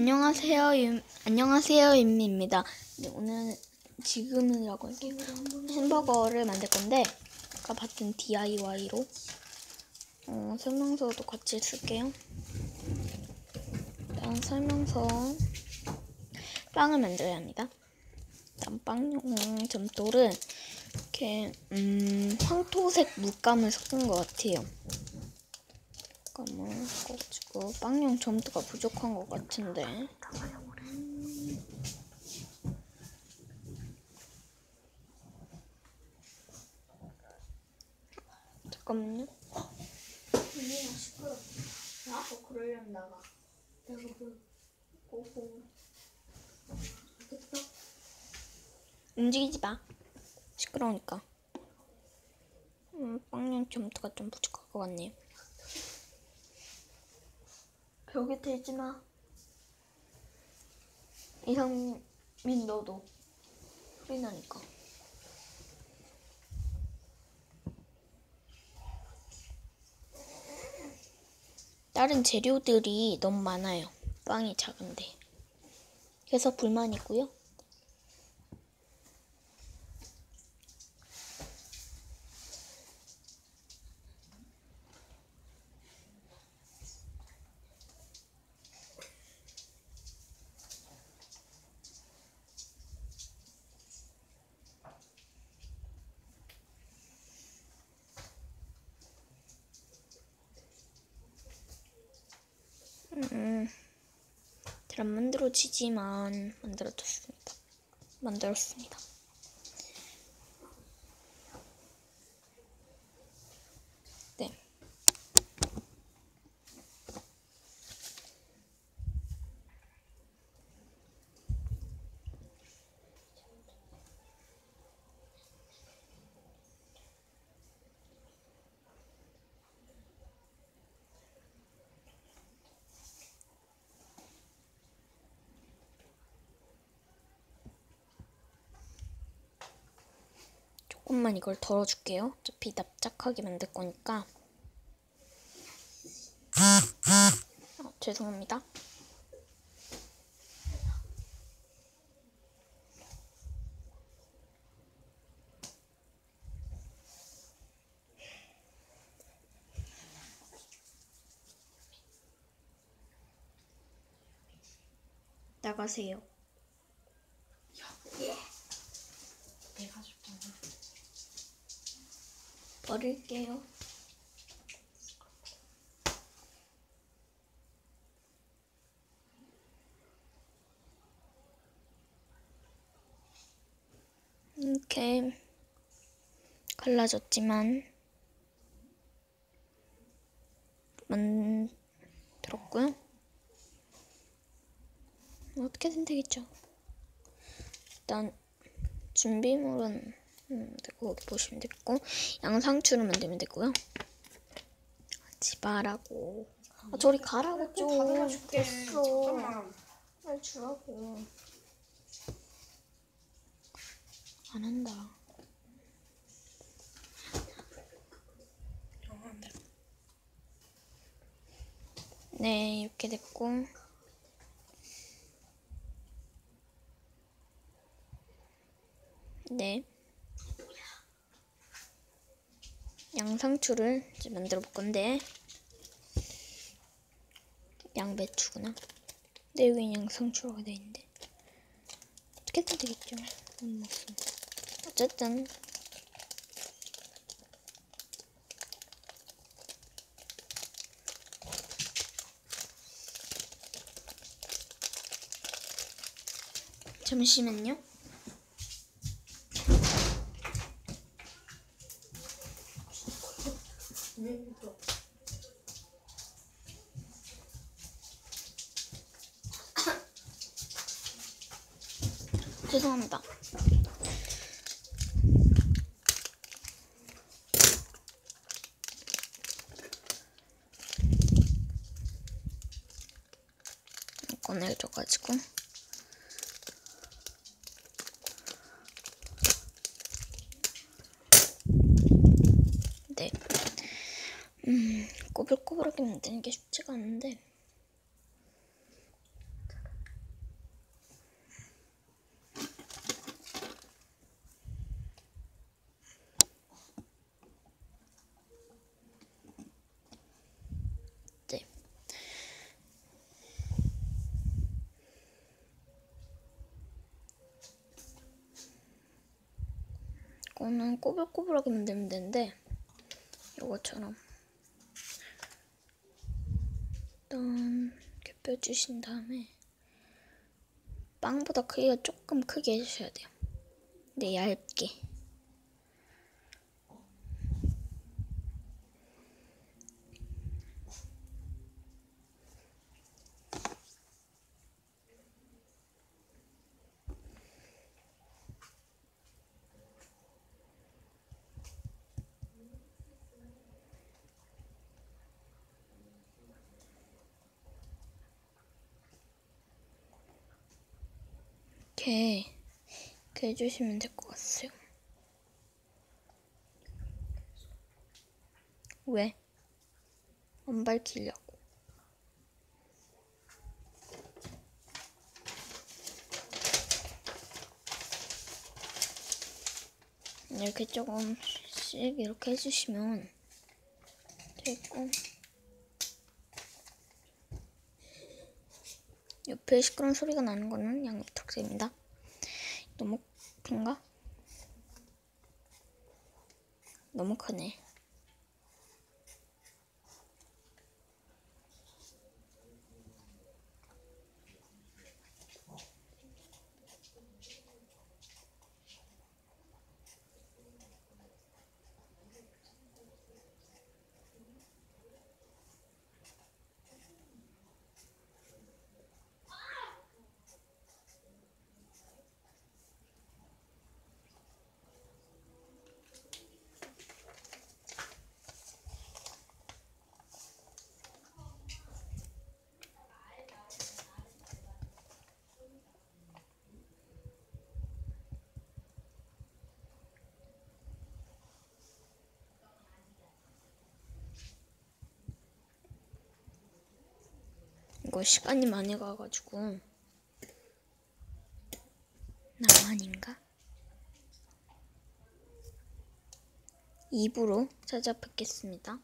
안녕하세요, 임, 안녕하세요, 임미입니다. 네, 오늘 지금이라고 할게요. 햄버거를 만들 건데 아까 봤던 DIY로 어, 설명서도 같이 쓸게요. 일단 설명서 빵을 만들어야 합니다. 일단 빵용 점토를 이렇게 음, 황토색 물감을 섞은 것 같아요. 섞어가지고 빵용 점토가 부족한 것 같은데. 잠깐만요. 움직이지 마. 시끄러우니까. 음, 빵용 점토가 좀 부족할 것 같네요. 벽에 대지 마. 이상민 너도 소리 나니까. 다른 재료들이 너무 많아요. 빵이 작은데. 그래서 불만이고요. 음, 잘 안 만들어지지만 만들어졌습니다. 만들었습니다. 네. 조금만 이걸 덜어줄게요. 어차피 납작하게 만들 거니까. 어, 죄송합니다. 나가세요. 내가 줬잖아. 버릴게요. 이렇게 갈라졌지만 만들었고요. 어떻게든 되겠죠. 일단 준비물은 음, 되고 보시면 되고 양상추를 만들면 되고요. 하지 마라고. 아, 저리 가라고 좀. 자기가 줄게. 됐어. 잠깐만. 빨리 주라고. 안 한다. 네, 이렇게 됐고. 네. 양상추를 이제 만들어 볼 건데. 양배추구나. 네, 여기 양상추라고 돼 있는데. 어떻게든 되겠죠. 음, 맞습니다. 어쨌든. 잠시만요. 왜 울어? 죄송합니다. 꺼내줘가지고 꼬불꼬불하게 만드는 게 쉽지가 않은데. 네. 이거는 꼬불꼬불하게 만들면 되는데 이거처럼. 일단 이렇게 펴주신 다음에 빵보다 크기가 조금 크게 해주셔야 돼요. 근데 얇게. 이렇게 이렇게 해주시면 될 것 같아요. 왜? 안 밝히려고. 이렇게 조금씩 이렇게 해주시면 되고 옆에 시끄러운 소리가 나는 거는 부탁드립니다. 너무 큰가? 너무 크네. 이거 시간이 많이 가가지고 나만인가? 입으로 찾아뵙겠습니다.